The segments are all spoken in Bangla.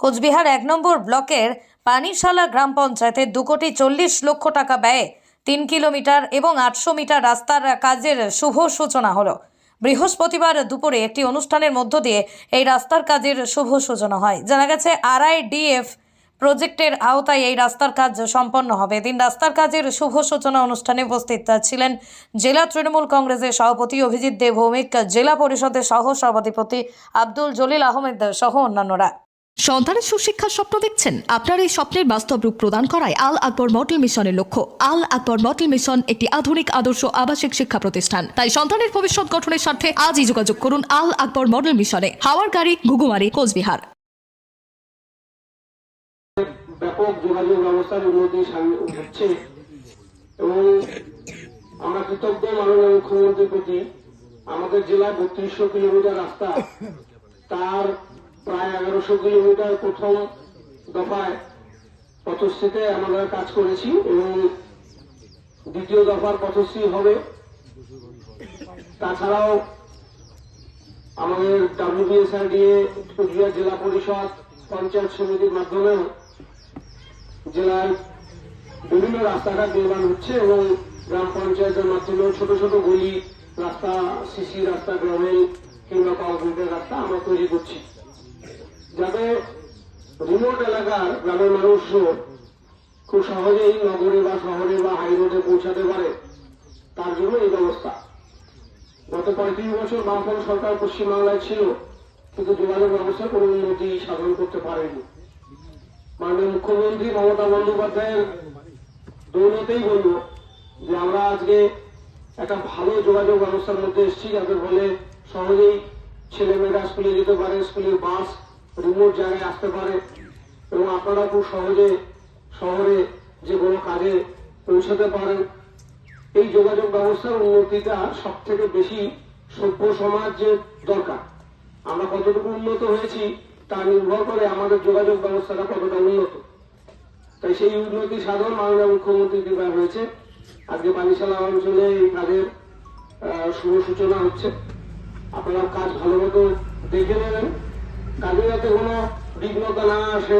কোচবিহার এক নম্বর ব্লকের পানিশালা গ্রাম পঞ্চায়েতের দু কোটি চল্লিশ লক্ষ টাকা ব্যয়ে তিন কিলোমিটার এবং আটশো মিটার রাস্তার কাজের শুভ সূচনা হলো। বৃহস্পতিবার দুপুরে একটি অনুষ্ঠানের মধ্য দিয়ে এই রাস্তার কাজের শুভ সূচনা হয়। জানা গেছে, আরআইডিএফ প্রজেক্টের আওতায় এই রাস্তার কাজ সম্পন্ন হবে। দিন রাস্তার কাজের শুভ সূচনা অনুষ্ঠানে উপস্থিত ছিলেন জেলা তৃণমূল কংগ্রেসের সভাপতি অভিজিৎ দেব, ভৌমিক, জেলা পরিষদের সহ সভাধিপতি আব্দুল জলিল আহমেদ সহ অন্যান্যরা। সন্তানের সুশিক্ষার স্বপ্ন দেখছেন? আপনার এই স্বপ্নের বাস্তব রূপ প্রদান করায় আল আকবর মডেল মিশনের লক্ষ্য। আল আকবর মডেল মিশন একটি আধুনিক, আদর্শ, আবাসিক শিক্ষা প্রতিষ্ঠান। তাই সন্তানের ভবিষ্যৎ গঠনের স্বার্থে আজই যোগাযোগ করুন আল আকবর মডেল মিশনে। হাওয়ার গাড়ি, ঘুঘুমারি, কোচবিহার। ব্যাপক যোগাযোগ ব্যবস্থার উন্নতি হচ্ছে এবং আমরা কৃতজ্ঞ মাননীয় মুখ্যমন্ত্রীর প্রতি আমাদের বত্রিশশো কিলোমিটার রাস্তা, তার প্রায় এগারোশো কিলোমিটার প্রথম দফায় পথশ্রীতে আমরা কাজ করেছি এবং দ্বিতীয় দফার পথশ্রী হবে। তাছাড়াও আমাদের ডাব্লিউবিএসআরডিএ কুচবিহার জেলা পরিষদ, পঞ্চায়েত সমিতির মাধ্যমেও জেলার বিভিন্ন রাস্তাঘাট নির্মাণ হচ্ছে এবং গ্রাম পঞ্চায়েতের মাধ্যমেও ছোট ছোট গলি রাস্তা, সিসি রাস্তা গ্রামীণ কিংবা কংক্রিটের রাস্তা আমরা তৈরি করছি। যাতে রিমোট এলাকার গ্রামের মানুষও খুব সহজেই নগরে বা শহরে বা হাই রোডে পৌঁছাতে পারে, তার জন্য এই ব্যবস্থা। গত পঁয়ত্রিশ বছর বামফ্রন্ট সরকার পশ্চিমবাংলায় ছিল, কিন্তু যোগাযোগ ব্যবস্থার কোনো উন্নতি সাধন করতে পারেনি। মাননীয় মুখ্যমন্ত্রী মমতা বন্দ্যোপাধ্যায়ের দৌলতেই বলব যে আমরা আজকে একটা ভালো যোগাযোগ ব্যবস্থার মধ্যে এসেছি, যাতে ফলে সহজেই ছেলেমেয়েরা স্কুলে যেতে পারে, স্কুলের বাস রিমোট জায়গায় আসতে পারে এবং আপনারা খুব সহজে শহরে যে কোনো কাজে পৌঁছাতে পারেন। এই যোগাযোগ ব্যবস্থার উন্নতিটা সব থেকে বেশি সভ্য সমাজের দরকার। আমরা কতটুকু উন্নত হয়েছি তা নির্ভর করে আমাদের যোগাযোগ ব্যবস্থাটা কতটা উন্নত। তাই সেই উন্নতি সাধন মাননীয় মুখ্যমন্ত্রী কৃপা হয়েছে। আজকে পানিশালা অঞ্চলে এই কাজের শুভ সূচনা হচ্ছে। আপনারা কাজ ভালো মতো দেখে নেবেন। কাজে যাতে কোনো বিঘ্নতা না আসে,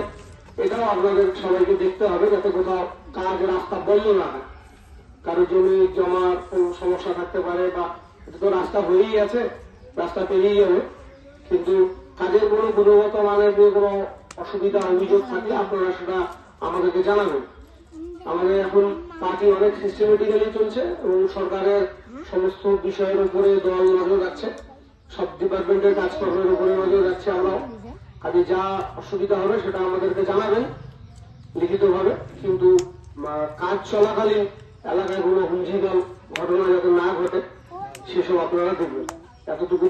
এটাও আপনাদের সবাইকে দেখতে হবে যাতে কোথাও কাজ রাস্তা বন্ধ না হয়। কারোর জমি জমার কোনো সমস্যা থাকতে পারে বা এটা তো রাস্তা হয়েই আছে, রাস্তা পেরিয়ে যাবে কিন্তু কাজের কোনো গুণগত মানের নিয়ে কোনো অসুবিধা, অভিযোগ থাকলে আপনারা সেটা আমাদেরকে জানাবেন। আমাদের এখন পার্টি অনেক সিস্টেমেটিক্যালি চলছে এবং সরকারের সমস্ত বিষয়ের উপরে দল নজর রাখছে। সব ডিপার্টমেন্টের কাজকর্মের উপরে নজর যাচ্ছি আমরা। কাজে যা অসুবিধা হবে সেটা আমাদেরকে জানাবেন, লিখিতভাবে। কিন্তু কাজ চলাকালীন এলাকায় কোনো হুঞ্জিদল ঘটনা যাতে না ঘটে, সেসব আপনারা দেখবেন। এতটুকু